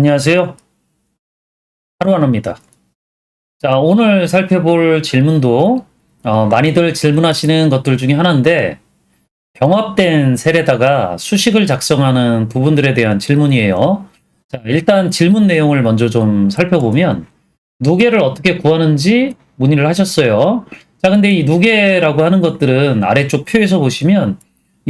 안녕하세요. 하루하나입니다. 자, 오늘 살펴볼 질문도 어, 많이들 질문하시는 것들 중에 하나인데 병합된 셀에다가 수식을 작성하는 부분들에 대한 질문이에요. 자, 일단 질문 내용을 먼저 좀 살펴보면 누계를 어떻게 구하는지 문의를 하셨어요. 자, 근데 이 누계라고 하는 것들은 아래쪽 표에서 보시면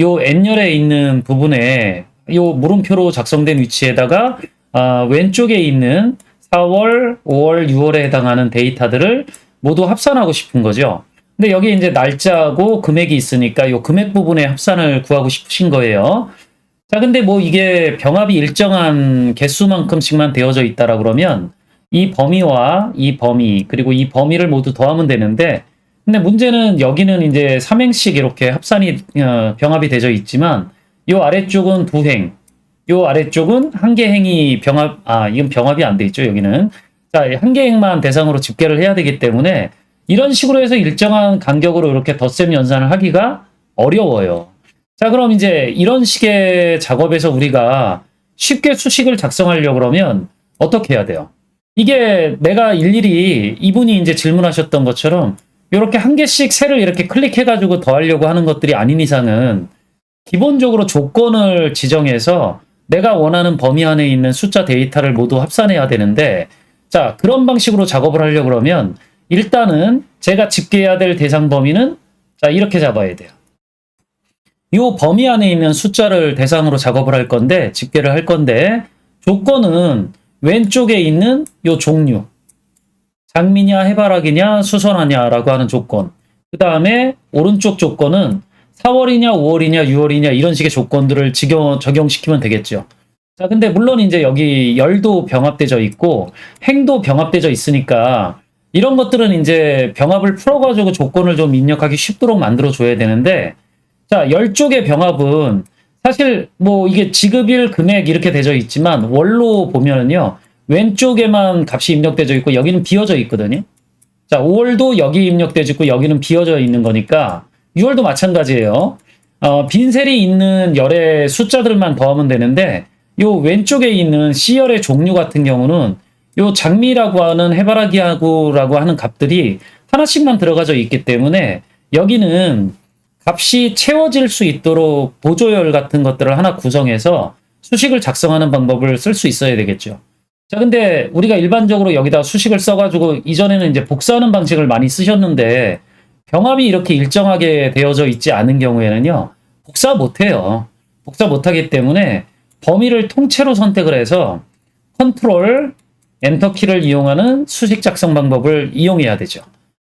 요 N열에 있는 부분에 요 물음표로 작성된 위치에다가 아, 왼쪽에 있는 4월, 5월, 6월에 해당하는 데이터들을 모두 합산하고 싶은 거죠. 근데 여기 이제 날짜하고 금액이 있으니까 이 금액 부분에 합산을 구하고 싶으신 거예요. 자, 근데 뭐 이게 병합이 일정한 개수만큼씩만 되어져 있다라 그러면 이 범위와 이 범위 그리고 이 범위를 모두 더하면 되는데 근데 문제는 여기는 이제 삼행씩 이렇게 합산이 어, 병합이 되어 있지만 이 아래쪽은 두 행, 요 아래쪽은 한개 행이 병합, 아, 이건 병합이 안 돼 있죠, 여기는. 자, 한개 행만 대상으로 집계를 해야 되기 때문에 이런 식으로 해서 일정한 간격으로 이렇게 덧셈 연산을 하기가 어려워요. 자, 그럼 이제 이런 식의 작업에서 우리가 쉽게 수식을 작성하려고 그러면 어떻게 해야 돼요? 이게 내가 일일이 이분이 이제 질문하셨던 것처럼 이렇게 한 개씩 셀을 이렇게 클릭해가지고 더하려고 하는 것들이 아닌 이상은 기본적으로 조건을 지정해서 내가 원하는 범위 안에 있는 숫자 데이터를 모두 합산해야 되는데 자 그런 방식으로 작업을 하려고 그러면 일단은 제가 집계해야 될 대상 범위는 자 이렇게 잡아야 돼요. 이 범위 안에 있는 숫자를 대상으로 작업을 할 건데 집계를 할 건데 조건은 왼쪽에 있는 이 종류 장미냐 해바라기냐 수선하냐라고 하는 조건 그 다음에 오른쪽 조건은 4월이냐 5월이냐 6월이냐 이런 식의 조건들을 적용, 적용시키면 되겠죠. 자, 근데 물론 이제 여기 열도 병합되어 있고 행도 병합되어 있으니까 이런 것들은 이제 병합을 풀어가지고 조건을 좀 입력하기 쉽도록 만들어 줘야 되는데 자, 열 쪽의 병합은 사실 뭐 이게 지급일 금액 이렇게 되어 있지만 월로 보면은요 왼쪽에만 값이 입력되어 있고 여기는 비어져 있거든요. 자, 5월도 여기 입력되어 있고 여기는 비어져 있는 거니까 6월도 마찬가지예요. 어, 빈셀이 있는 열의 숫자들만 더하면 되는데 요 왼쪽에 있는 C열의 종류 같은 경우는 요 장미라고 하는 해바라기하고라고 하는 값들이 하나씩만 들어가져 있기 때문에 여기는 값이 채워질 수 있도록 보조열 같은 것들을 하나 구성해서 수식을 작성하는 방법을 쓸 수 있어야 되겠죠. 자, 근데 우리가 일반적으로 여기다 수식을 써가지고 이전에는 이제 복사하는 방식을 많이 쓰셨는데 병합이 이렇게 일정하게 되어져 있지 않은 경우에는요, 복사 못해요. 복사 못하기 때문에 범위를 통째로 선택을 해서 컨트롤 엔터 키를 이용하는 수식 작성 방법을 이용해야 되죠.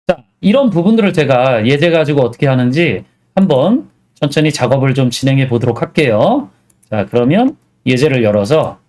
자, 이런 부분들을 제가 예제 가지고 어떻게 하는지 한번 천천히 작업을 좀 진행해 보도록 할게요. 자, 그러면 예제를 열어서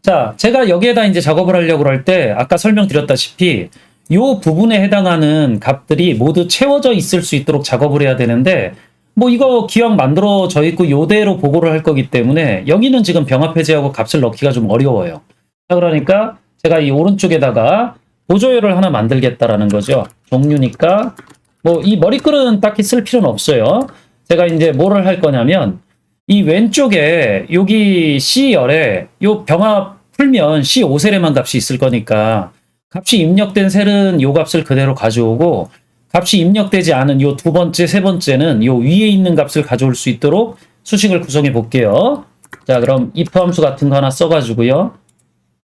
자, 제가 여기에다 이제 작업을 하려고 할 때 아까 설명드렸다시피 이 부분에 해당하는 값들이 모두 채워져 있을 수 있도록 작업을 해야 되는데 뭐 이거 기왕 만들어져 있고 요대로 보고를 할 거기 때문에 여기는 지금 병합 해제하고 값을 넣기가 좀 어려워요. 자 그러니까 제가 이 오른쪽에다가 보조열을 하나 만들겠다라는 거죠. 종류니까 뭐 이 머리글은 딱히 쓸 필요는 없어요. 제가 이제 뭐를 할 거냐면 이 왼쪽에 여기 C열에 요 병합 풀면 C5셀에만 값이 있을 거니까 값이 입력된 셀은 요 값을 그대로 가져오고 값이 입력되지 않은 요 두 번째, 세 번째는 요 위에 있는 값을 가져올 수 있도록 수식을 구성해 볼게요. 자, 그럼 if 함수 같은 거 하나 써가지고요.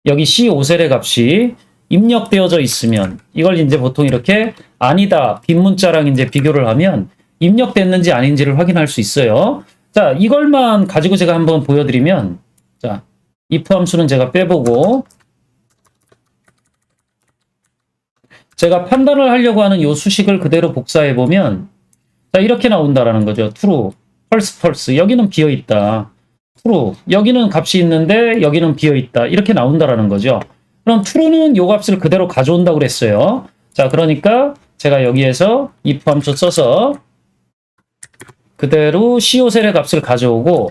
여기 C5셀의 값이 입력되어져 있으면 이걸 이제 보통 이렇게 아니다 빈 문자랑 이제 비교를 하면 입력됐는지 아닌지를 확인할 수 있어요. 자, 이걸만 가지고 제가 한번 보여드리면 자, if 함수는 제가 빼보고 제가 판단을 하려고 하는 요 수식을 그대로 복사해 보면 자 이렇게 나온다라는 거죠. true, false, false. 여기는 비어 있다. true. 여기는 값이 있는데 여기는 비어 있다. 이렇게 나온다라는 거죠. 그럼 true는 요 값을 그대로 가져온다고 그랬어요. 자, 그러니까 제가 여기에서 if 함수 써서 그대로 CO 셀의 값을 가져오고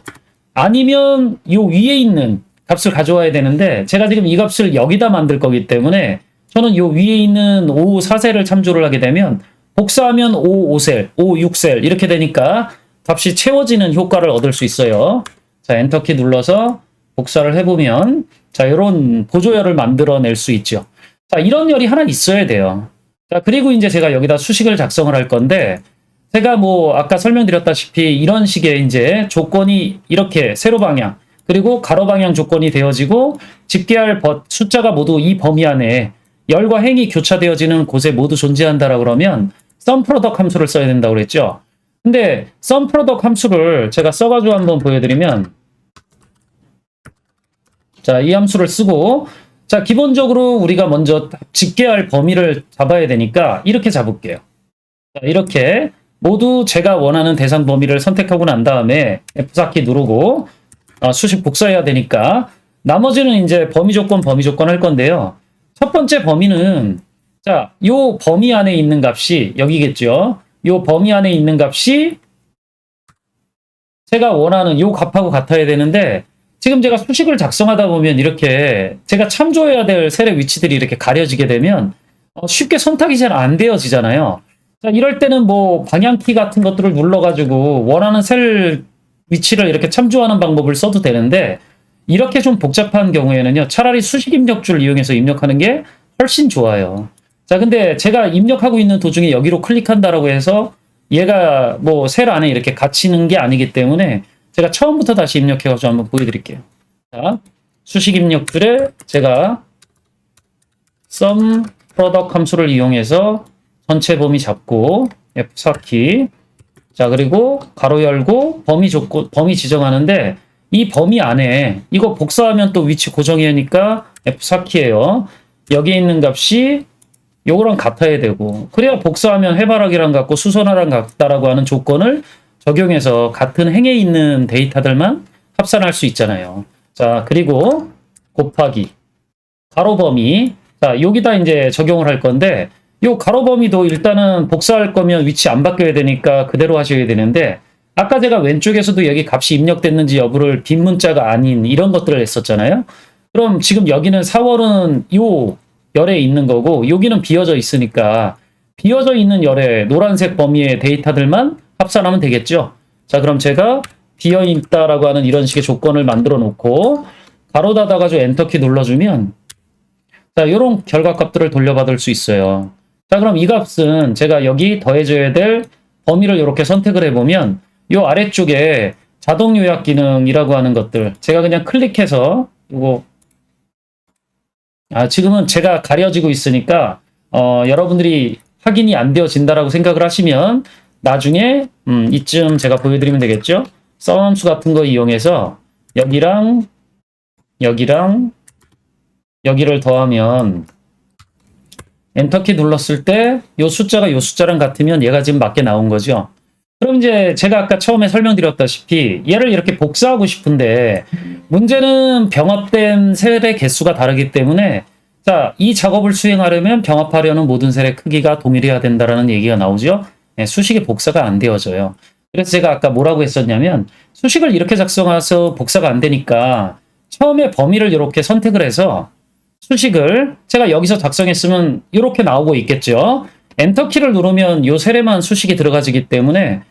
아니면 요 위에 있는 값을 가져와야 되는데 제가 지금 이 값을 여기다 만들 거기 때문에 저는 요 위에 있는 5, 4셀을 참조를 하게 되면 복사하면 5, 5셀, 5, 6셀 이렇게 되니까 값이 채워지는 효과를 얻을 수 있어요. 자, 엔터키 눌러서 복사를 해보면 자 이런 보조열을 만들어낼 수 있죠. 자 이런 열이 하나 있어야 돼요. 자 그리고 이제 제가 여기다 수식을 작성을 할 건데 제가 뭐 아까 설명드렸다시피 이런 식의 이제 조건이 이렇게 세로 방향 그리고 가로 방향 조건이 되어지고 집계할 버- 숫자가 모두 이 범위 안에 열과 행이 교차되어지는 곳에 모두 존재한다라 그러면 product 함수를 써야 된다고 그랬죠. 근데 product 함수를 제가 써가지고 한번 보여드리면 자, 이 함수를 쓰고 자, 기본적으로 우리가 먼저 집계할 범위를 잡아야 되니까 이렇게 잡을게요. 자, 이렇게 모두 제가 원하는 대상 범위를 선택하고 난 다음에 F4키 누르고 어, 수식 복사해야 되니까 나머지는 이제 범위 조건, 범위 조건 할 건데요. 첫 번째 범위는 자, 요 범위 안에 있는 값이 여기겠죠. 요 범위 안에 있는 값이 제가 원하는 요 값하고 같아야 되는데 지금 제가 수식을 작성하다 보면 이렇게 제가 참조해야 될 셀의 위치들이 이렇게 가려지게 되면 어, 쉽게 선택이 잘 안 되어지잖아요. 자, 이럴 때는 뭐 방향키 같은 것들을 눌러가지고 원하는 셀 위치를 이렇게 참조하는 방법을 써도 되는데 이렇게 좀 복잡한 경우에는요 차라리 수식 입력줄 이용해서 입력하는 게 훨씬 좋아요. 자, 근데 제가 입력하고 있는 도중에 여기로 클릭한다라고 해서 얘가 뭐 셀 안에 이렇게 갇히는 게 아니기 때문에 제가 처음부터 다시 입력해가지고 한번 보여드릴게요. 자, 수식 입력줄에 제가 sum product 함수를 이용해서 전체 범위 잡고 F4키 자 그리고 가로 열고 범위 조건 범위 지정하는데 이 범위 안에 이거 복사하면 또 위치 고정이니까 F4키예요. 여기에 있는 값이 요거랑 같아야 되고 그래야 복사하면 해바라기랑 같고 수선화랑 같다라고 하는 조건을 적용해서 같은 행에 있는 데이터들만 합산할 수 있잖아요. 자 그리고 곱하기 가로 범위 자 여기다 이제 적용을 할 건데 요 가로 범위도 일단은 복사할 거면 위치 안 바뀌어야 되니까 그대로 하셔야 되는데 아까 제가 왼쪽에서도 여기 값이 입력됐는지 여부를 빈 문자가 아닌 이런 것들을 했었잖아요. 그럼 지금 여기는 4월은 요 열에 있는 거고 여기는 비어져 있으니까 비어져 있는 열에 노란색 범위의 데이터들만 합산하면 되겠죠. 자 그럼 제가 비어 있다라고 하는 이런 식의 조건을 만들어 놓고 가로 닫아가지고 엔터키 눌러주면 자 이런 결과값들을 돌려받을 수 있어요. 자 그럼 이 값은 제가 여기 더해줘야 될 범위를 이렇게 선택을 해보면 이 아래쪽에 자동 요약 기능이라고 하는 것들 제가 그냥 클릭해서 이거 아 지금은 제가 가려지고 있으니까 어, 여러분들이 확인이 안 되어진다라고 생각을 하시면 나중에 음, 이쯤 제가 보여드리면 되겠죠. 썸함수 같은 거 이용해서 여기랑 여기랑 여기를 더하면 엔터키 눌렀을 때요 숫자가 요 숫자랑 같으면 얘가 지금 맞게 나온 거죠. 그럼 이제 제가 아까 처음에 설명드렸다시피 얘를 이렇게 복사하고 싶은데 문제는 병합된 셀의 개수가 다르기 때문에 자, 이 작업을 수행하려면 병합하려는 모든 셀의 크기가 동일해야 된다라는 얘기가 나오죠. 네, 수식이 복사가 안 되어져요. 그래서 제가 아까 뭐라고 했었냐면 수식을 이렇게 작성해서 복사가 안 되니까 처음에 범위를 이렇게 선택을 해서 수식을 제가 여기서 작성했으면 이렇게 나오고 있겠죠. 엔터 키를 누르면 요 셀에만 수식이 들어가지기 때문에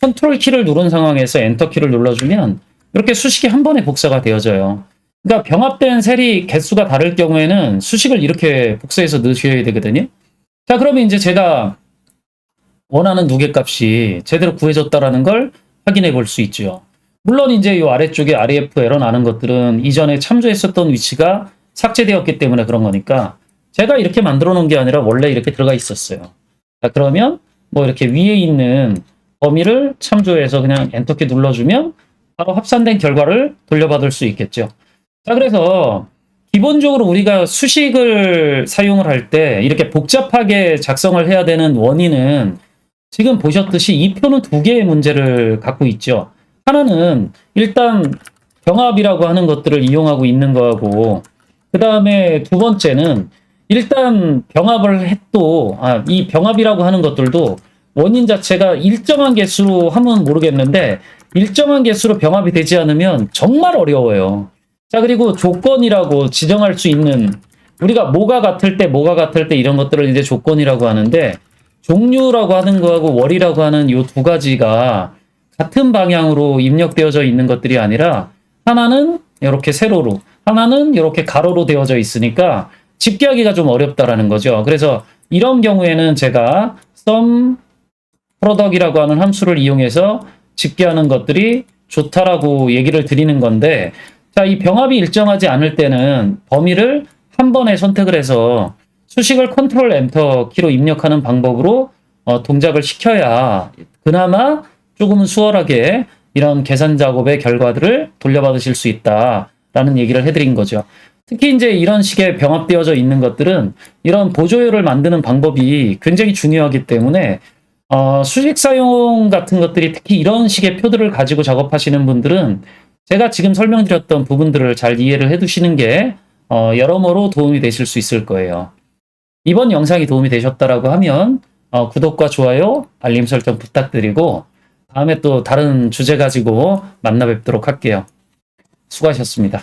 컨트롤 키를 누른 상황에서 엔터 키를 눌러주면 이렇게 수식이 한 번에 복사가 되어져요. 그러니까 병합된 셀이 개수가 다를 경우에는 수식을 이렇게 복사해서 넣으셔야 되거든요. 자, 그러면 이제 제가 원하는 누계 값이 제대로 구해졌다라는 걸 확인해 볼 수 있죠. 물론 이제 이 아래쪽에 REF 에러 나는 것들은 이전에 참조했었던 위치가 삭제되었기 때문에 그런 거니까 제가 이렇게 만들어 놓은 게 아니라 원래 이렇게 들어가 있었어요. 자, 그러면 뭐 이렇게 위에 있는 범위를 참조해서 그냥 엔터키 눌러주면 바로 합산된 결과를 돌려받을 수 있겠죠. 자, 그래서 기본적으로 우리가 수식을 사용을 할 때 이렇게 복잡하게 작성을 해야 되는 원인은 지금 보셨듯이 이 표는 두 개의 문제를 갖고 있죠. 하나는 일단 병합이라고 하는 것들을 이용하고 있는 거하고 그 다음에 두 번째는 일단 병합을 해도 아, 이 병합이라고 하는 것들도 원인 자체가 일정한 개수로 하면 모르겠는데 일정한 개수로 병합이 되지 않으면 정말 어려워요. 자 그리고 조건이라고 지정할 수 있는 우리가 뭐가 같을 때 뭐가 같을 때 이런 것들을 이제 조건이라고 하는데 종류라고 하는 거하고 월이라고 하는 이 두 가지가 같은 방향으로 입력되어져 있는 것들이 아니라 하나는 이렇게 세로로, 하나는 이렇게 가로로 되어져 있으니까 집계하기가 좀 어렵다라는 거죠. 그래서 이런 경우에는 제가 sum product이라고 하는 함수를 이용해서 집계하는 것들이 좋다라고 얘기를 드리는 건데, 자, 이 병합이 일정하지 않을 때는 범위를 한 번에 선택을 해서 수식을 컨트롤 엔터 키로 입력하는 방법으로 어, 동작을 시켜야 그나마 조금은 수월하게 이런 계산 작업의 결과들을 돌려받으실 수 있다라는 얘기를 해드린 거죠. 특히 이제 이런 식의 병합되어져 있는 것들은 이런 보조요를 만드는 방법이 굉장히 중요하기 때문에 어, 수식 사용 같은 것들이 특히 이런 식의 표들을 가지고 작업하시는 분들은 제가 지금 설명드렸던 부분들을 잘 이해를 해두시는 게 어, 여러모로 도움이 되실 수 있을 거예요. 이번 영상이 도움이 되셨다라고 하면 어, 구독과 좋아요, 알림 설정 부탁드리고 다음에 또 다른 주제 가지고 만나 뵙도록 할게요. 수고하셨습니다.